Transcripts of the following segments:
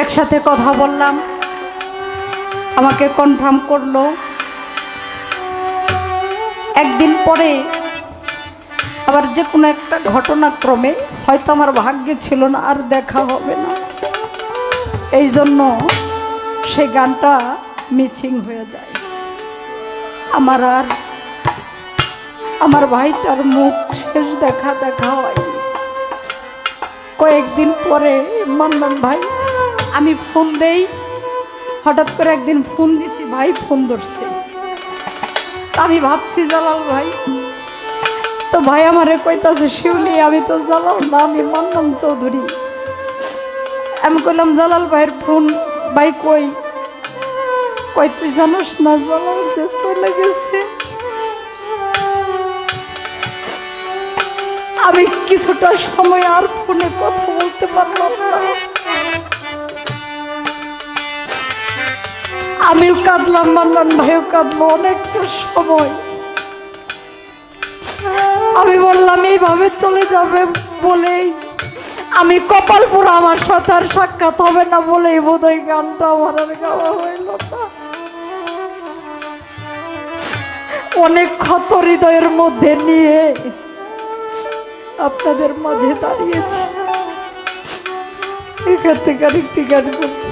একসাথে কথা বললাম। আমাকে কনফার্ম করল। একদিন পরে আবার যে কোনো একটা ঘটনাক্রমে হয়তো আমার ভাগ্যে ছিল না, আর দেখা হবে না। এই জন্য সেই গানটা মিছিং হয়ে যায়। আমার আর আমার ভাইটার মুখ শেষ দেখা দেখা হয়নি। কয়েকদিন পরে মান্নান ভাই আমি ফোন দেই, হঠাৎ করে একদিন ফোন দিছি, ভাই ফোন ধরছে। আমি ভাবছি, জালাল ভাই, তো ভাই আমারে কইতাছে শিউলি আমি তো জালাল না, আমি মান্নান চৌধুরী। আমি কইলাম, জালাল ভাইয়ের ফোন, ভাই কই? কই, তুই জানোস না, জালাল যে চলে গেছে। আমি কিছুটা সময় আর ফোনে কথা বলতে পারলাম না। আমিও কাঁদলাম, মান্নান ভাইও কাঁদলো অনেকটা সময়। আমি বললাম, এইভাবে চলে যাবে বলেই আমি কপালপুর আমার সাথে আর সাক্ষাৎ হবে না বলেই বোধহয় গানটা আমার আর গাওয়া হইল না। অনেক ক্ষত হৃদয়ের মধ্যে নিয়ে আপনাদের মাঝে দাঁড়িয়েছি। এখান থেকে আরেকটি গান করি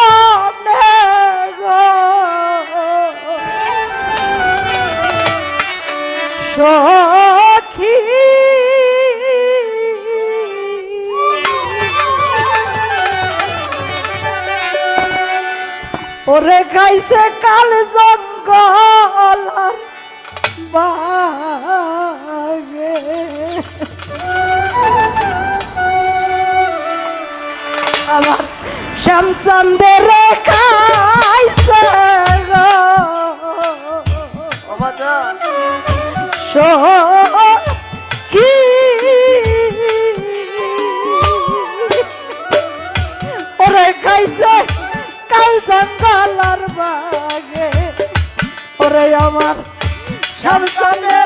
ওরে খাইছে কাল জঙ্গল বাগে। আমার শ্যামচন্দের খাইছে গো। আমার শ্যামচন্দের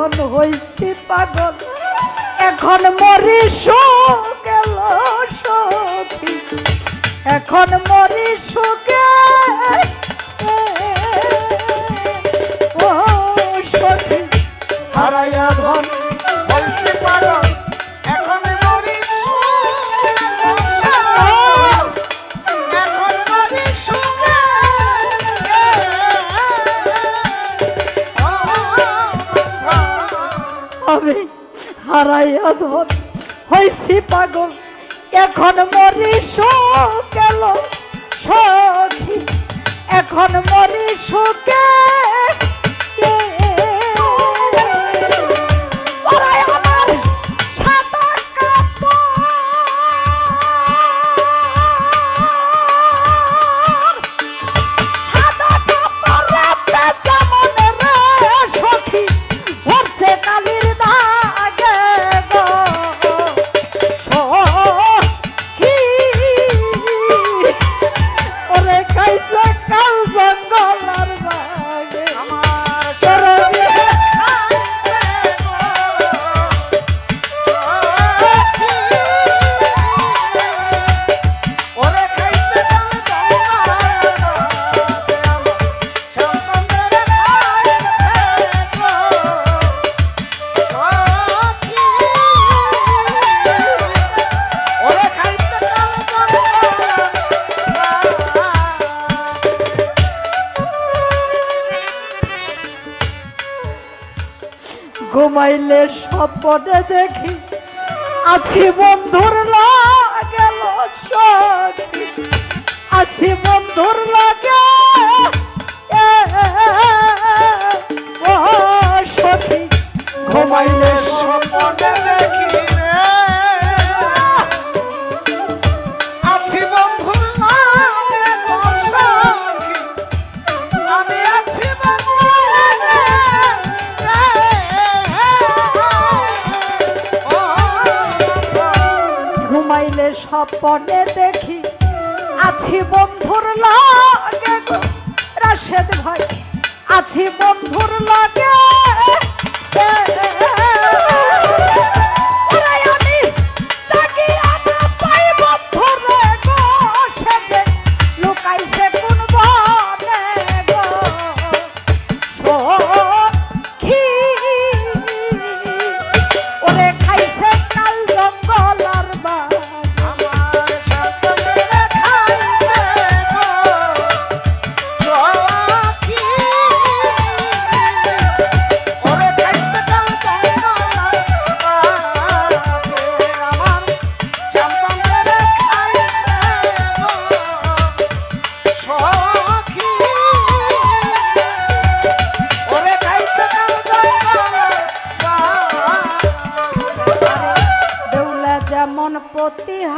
ধন হইছি পাগল এখন মরি গেল সখী। এখন মরি গেল ও সখী। হারাইয়া ধন আমি হারাইয়া ধন হইছি পাগল এখন মরি গেল সখী এখন মরি সুখে ঘুমাইলে স্বপ্নে দেখি আছি বন্ধুর লাগে আছি বন্ধুর লাগে বনে দেখি আছি বন্ধুর লাগে রাশেদ ভাই আছি বন্ধুর লাগে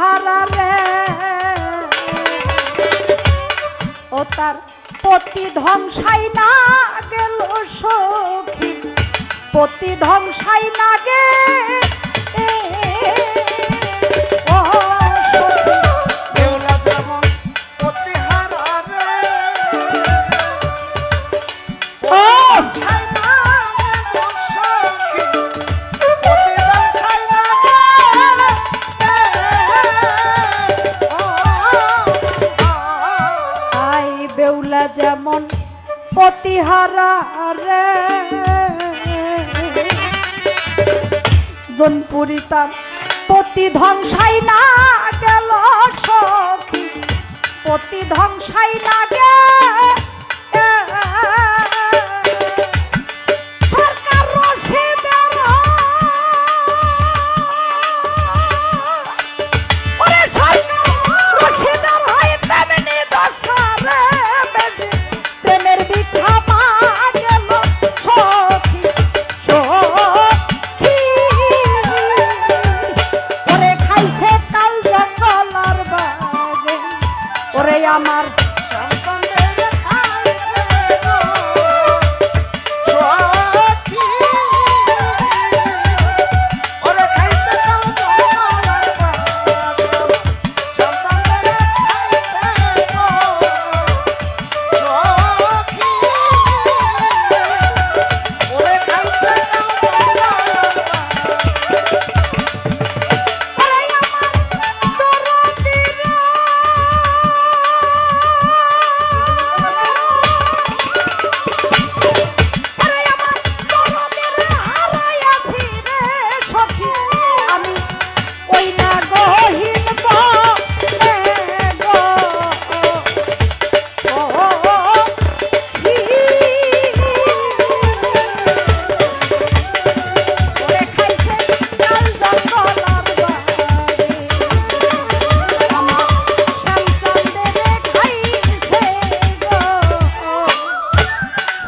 সাহারা ও তার পতি ধ্বংসাই না গেল সখী। পতি ধ্বংসাই না গেল পতিহারা রে। জনপুরি তার পতি ধ্বংসাই না গেল সখী। পতি ধ্বংসাই না গেল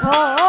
哦